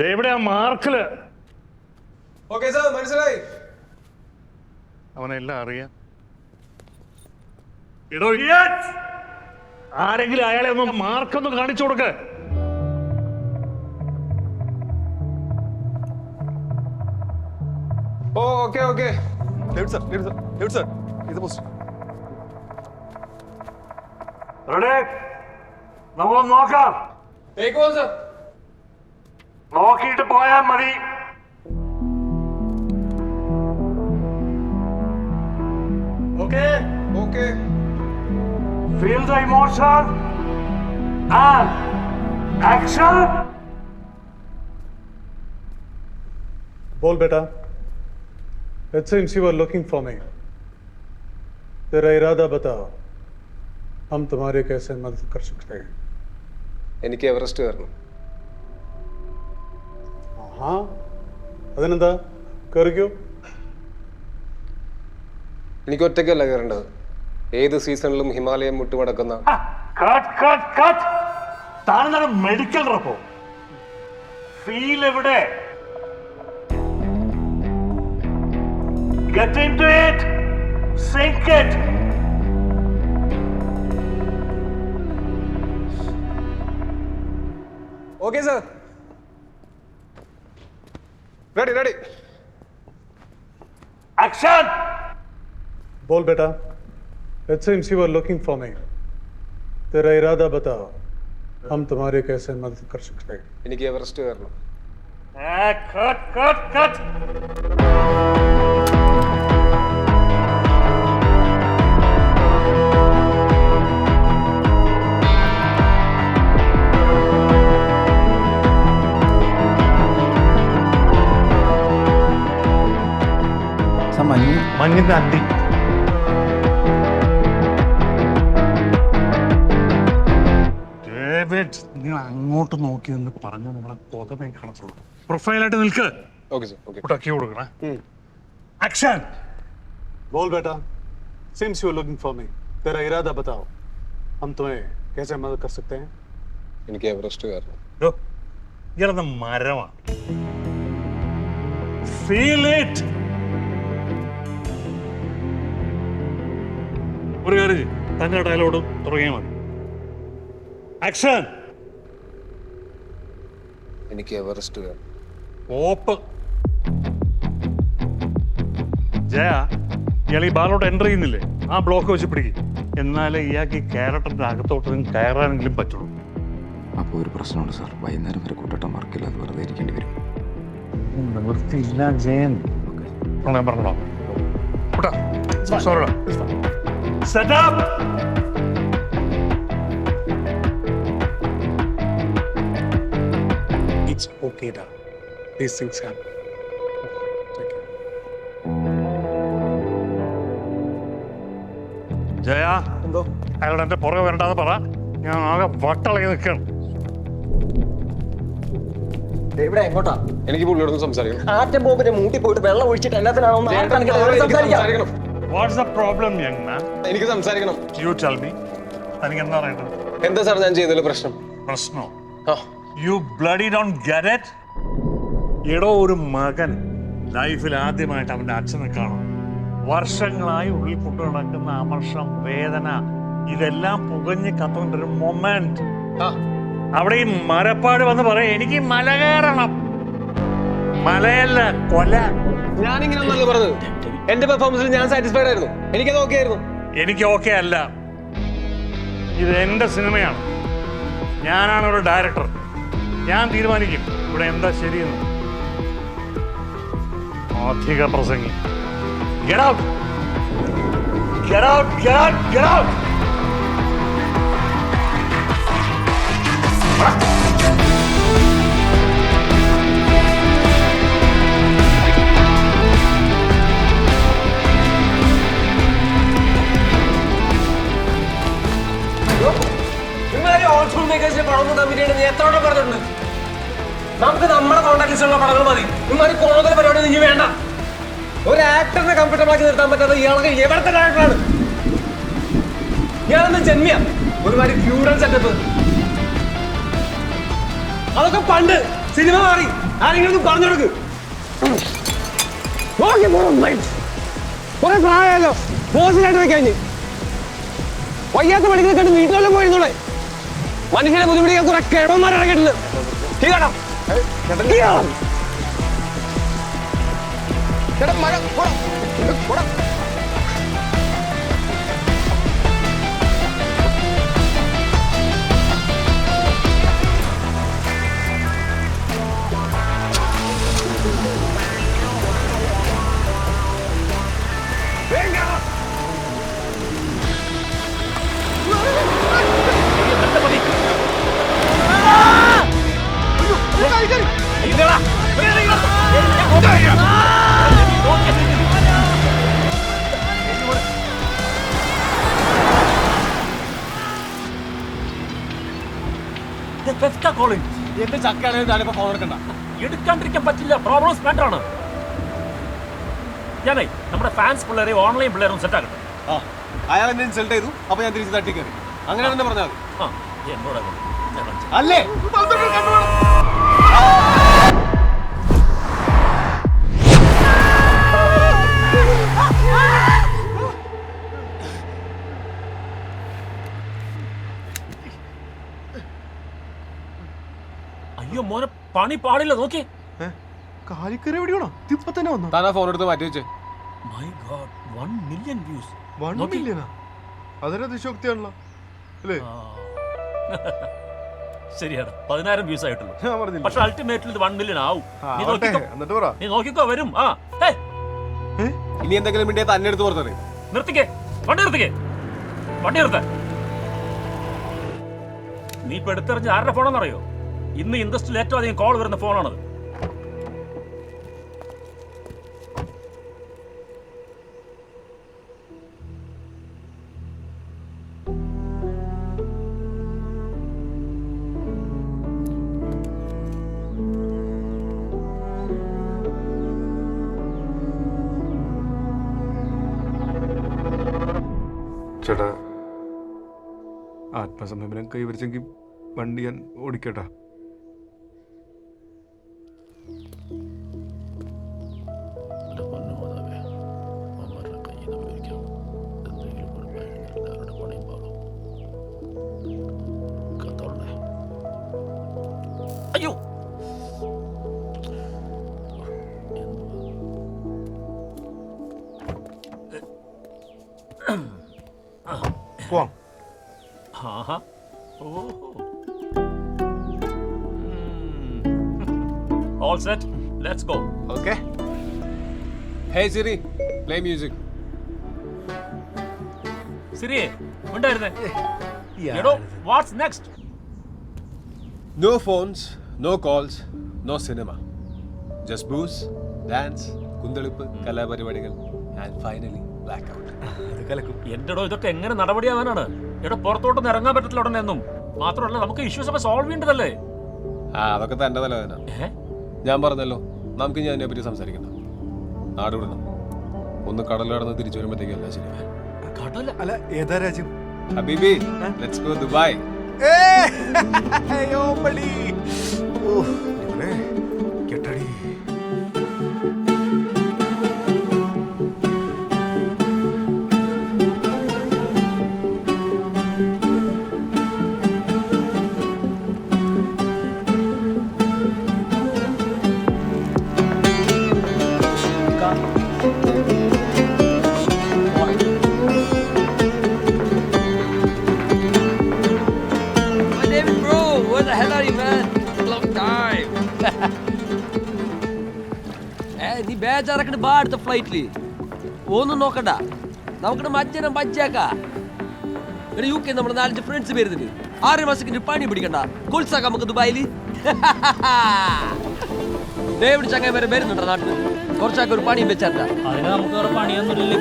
ദേവിടെ ആ മാർക്കിൽ. Okay sir മനസ്സിലായി. അവനെല്ലാം അറിയാം. ഇടോ! ആരെങ്കിലും അയാളെ ഒന്ന് മാർക്കൊന്ന് കാണിച്ചു കൊടുക്ക. ഓ okay okay David sir David sir David sir ഇത് പോസ്റ്റ് റെഡി നമ്മളൊന്ന് നോക്കാം. ടേക്ക് ഓൾ സാർ നോക്കിയിട്ട് പോയാൽ മതി okay okay feel the emotion and action बोल बेटा it seems you are looking for me तेरा इरादा बताओ हम तुम्हारी कैसे मदद कर सकते हैं എനിക്ക് എവറസ്റ്റ് കയറണം हाँ അതിനെന്താ? കയറിക്കോ എനിക്ക് ഒറ്റയ്ക്കല്ല കയറേണ്ടത് ഏത് സീസണിലും ഹിമാലയം മുട്ടുമടക്കുന്ന മെഡിക്കൽ റപ്പോ? ഫീൽ എവിടെ? Get into it sync it okay ready ready action बोल बेटा। It seems you are looking for me तेरा इरादा बताओ। हम तुम्हारे कैसे मदद कर सकते हैं? इनकी अरेस्ट करना। कट कट कट മഞ്ഞ് മഞ്ഞിന്റെ അന്തി ഡേവിഡ് നിങ്ങൾ അങ്ങോട്ട് നോക്കി എന്ന് പറഞ്ഞു നമ്മളെ കൊതമേ കാണത്തുള്ളൂ പ്രൊഫൈലായിട്ട് നിൽക്ക് ഓക്കെ സാർ ഓക്കെ ഇട്ടക്കി കൊടുക്കണേ ആക്ഷൻ बोल बेटा seems you are looking for me तेरा इरादा बताओ हम तुम्हें कैसे मदद कर सकते हैं എനിക്ക് എവറസ്റ്റ് കയറണം ഇയാളെന്ന മരമാണ് ഫീൽ ഇറ്റ് ഒരു കാര്യം. തന്നെ ഡയലോഗും തുടങ്ങിയാൽ മതി. ആക്ഷൻ എനിക്ക് എവറസ്റ്റ് വേണം. ഓപ്പ് ജയ ഇയാൾ ഈ ബാലോട്ട് എന്റർ ചെയ്യുന്നില്ലേ? ആ ബ്ലോക്ക് വെച്ച് പിടിക്കും. എന്നാലേ ഇയാൾക്ക് ഈ ക്യാരക്ടറിന്റെ അകത്തോട്ട് കയറാനെങ്കിലും പറ്റുള്ളൂ. അപ്പോൾ ഒരു പ്രശ്നമുണ്ട് സാർ. വൈകുന്നേരം വരെ കൂട്ടട്ടം വർക്കില്ല അത് വെറുതെ ഇരിക്കേണ്ടി വരും. നിവൃത്തിയില്ല ജയൻ. ഞാൻ പറഞ്ഞോ സോറിടാ up! It's okay, da. These things happen. Jaya എന്തോ അയാളോട് എന്റെ പുറകെ വരണ്ടെന്ന് പറ ഞാൻ ആകെ വട്ടളകി നിൽക്കണം ഇവിടെ എങ്ങോട്ടാ എനിക്ക് പുള്ളിയോടൊന്ന് സംസാരിക്കണം ആറ്റം ബോംബിന്റെ മൂട്ടി പോയിട്ട് വെള്ളം ഒഴിച്ചിട്ട് എല്ലാത്തിനാണോ. സംസാരിക്കണം what's the problem young man എനിക്ക് സംസാരിക്കണം. യു ടെൽ മീ തനിക്ക് എന്താ പറയേണ്ടത് എന്താ സാർ ഞാൻ ചെയ്തതിൽ പ്രശ്നം? പ്രശ്നോ? You bloody don't get it എടോ ഒരു മകൻ ലൈഫിൽ ആദ്യമായിട്ട് അവന്റെ അച്ഛനെ കാണും. വർഷങ്ങളായി ഉള്ളിൽ കൊണ്ടു നടക്കുന്ന അമർഷം വേദന ഇതെല്ലാം പുകഞ്ഞ് കത്തുകൊണ്ടൊരു മൊമെന്റ് അവിടെ ഈ മരപ്പാട് വന്ന് പറയാം എനിക്ക് മല കയറണം. മലയല്ല കൊല. ഞാനിങ്ങനെ പറഞ്ഞത്. എന്റെ പെർഫോമൻസിൽ ഞാൻ സാറ്റിസ്ഫൈഡ് ആയിരുന്നു എനിക്കത് ഓക്കെ ആയിരുന്നു എനിക്ക് ഓക്കെ അല്ല ഇത് എന്റെ സിനിമയാണ് ഞാനാണ് ഒരു ഡയറക്ടർ ഞാൻ തീരുമാനിക്കും ഇവിടെ എന്താ ശരിയെന്ന് അധിക പ്രസംഗി Get! Get out! Get out! Get out! പടം നീ പറഞ്ഞിട്ടുണ്ട്? നമുക്ക് നമ്മുടെ കോൺടാക്ട് ലിസ്റ്റിലുള്ള പടങ്ങൾ മതി. കോതൽ പരിപാടി നീ വേണ്ട. ഒരു ആക്ടറിനെ കംഫർട്ടബിൾ നിർത്താൻ പറ്റാത്ത ഇയാൾക്ക് എവിടത്തെ ഡയറക്ടറാണ് ഇയാളെന്ന് ജന്മിയ? ഒരുമാതിരി ഫ്യൂഡൽ സെറ്റപ്പ് അതൊക്കെ പണ്ട് സിനിമ മാറി. ആരെങ്കിലും പറഞ്ഞു കൊടുക്ക്. വയ്യാത്ത പണികൾ കണ്ട് വീട്ടിലെല്ലാം പോയിരുന്നോളെ. മനുഷ്യനെ ബുദ്ധിമുട്ടിക്കാൻ കുറെ കിഴവന്മാർ ഇറങ്ങിയിട്ടുണ്ട് തീരാടാ ചേട്ടാ മഴ പോടാ. കോളിംഗ് എന്റെ ചക്കാണെങ്കിൽ ഞാനിപ്പോ ഫോൺ എടുക്കണ്ട. എടുക്കാണ്ടിരിക്കാൻ പറ്റില്ല. പ്രോബ്ലംസ് ആണ്. ഞാനേ നമ്മുടെ ഫാൻസ് പിള്ളേരെ ഓൺലൈൻ പിള്ളേരും സെറ്റ് ആക്കട്ടെ? ആ അയാൾ എന്നെ ഇൻസൾട്ട് ചെയ്തു അപ്പൊ ഞാൻ തിരിച്ച് തട്ടിക്കറി അങ്ങനെ തന്നെ പറഞ്ഞാൽ മതി. ആ എന്നോട് അല്ലേ? അയ്യോ മോനെ പണി പാടില്ല നോക്കി? കാലിക്കറി എവിടെയാണോ? ഇപ്പൊ തന്നെ വന്നു? താനാ ഫോൺ എടുത്ത് മാറ്റി വെച്ചേ. My god one million views one. മില്യനാ അതൊരു അതിശോക്തിയാണല്ലോ അല്ലേ? ശരിയാണ് പതിനായിരം വ്യൂസ് ആയിട്ടുള്ളൂ. പക്ഷെ അൾട്ടിമേറ്റ്ലി ഇത് വൺ മില്യൺ ആവും. ആ, നീ. നോക്കിക്കോ. എന്നിട്ട് പറ. നീ നോക്കിക്കോ വരും. ആ? ഇനി എന്തെങ്കിലും മിണ്ടിയെ തന്നെ എടുത്ത് പുറത്തറി നിർത്തിക്കേ. വണ്ടി നിർത്തിക്കേ. വണ്ടി നിർത്ത. നീ ഇപ്പൊ എടുത്തെറിഞ്ഞ് ആരുടെ ഫോണെന്നറിയോ ഇന്ന് ഇൻഡസ്ട്രിയിൽ ഏറ്റവും അധികം കോൾ വരുന്ന ഫോണാണത്. ചേട്ടാ കൈവരിച്ചെങ്കിൽ വണ്ടി ഞാൻ ഓടിക്കട്ടാ. Thank you. All set let's go okay hey Siri play music സിരിയെ ഉണ്ടായിരുന്നേ എടോ what's next no phones no calls no cinema just booze dance കുന്തളിപ്പ് കലാപരിപാടികൾ ആൻഡ് ഫൈനലി ബ്ലാക്ക് ഔട്ട് അത് കലക്കും. എന്റെടോ ഇതൊക്കെ എങ്ങനെ നടപടിയാവാനാണ്? എടോ പുറത്തോട്ടൊന്നും ഇറങ്ങാൻ പറ്റത്തില്ല ഉടനെ എന്നും മാത്രമല്ല നമുക്ക് ഇഷ്യൂസ് ഒക്കെ സോൾവ് ചെയ്യേണ്ടതല്ലേ? ആ അതൊക്കെ തന്റെ തലവേദന ഞാൻ പറഞ്ഞല്ലോ നമുക്ക് ഞാൻ അതിനെ പറ്റി സംസാരിക്കണം നാട് വിടണം ഒന്ന് കടൽ കടന്ന് തിരിച്ചു വരുമ്പോഴത്തേക്കും എല്ലാം അല്ല ഏതാ രാജ്യം? ഹബീബി ലെറ്റ്സ് ഗോ ദുബായ് അയ്യോ പടി ഓ ബേജാറക്കണ്ട് ബാ അടുത്ത ഫ്ലൈറ്റിൽ ഒന്നും നോക്കണ്ട. നമുക്ക് മജ്ജനം ബജ്ജാക്ക ഇവിടെ യു കെ നമ്മുടെ നാലഞ്ച് ഫ്രണ്ട്സ് വരുന്നുണ്ട്. ആറ് മാസത്തിന് പണി പിടിക്കണ്ട. കൊൽസാക്കാം നമുക്ക് ദുബായിൽ. ഡേവിഡ് ചങ്ങായി വരെ വരുന്നുണ്ടോ നാട്ടിൽ കുറച്ചൊക്കെ ഒരു പണിയും വെച്ചാ അതിന് നമുക്ക് വേറെ പണിയൊന്നും ഇല്ല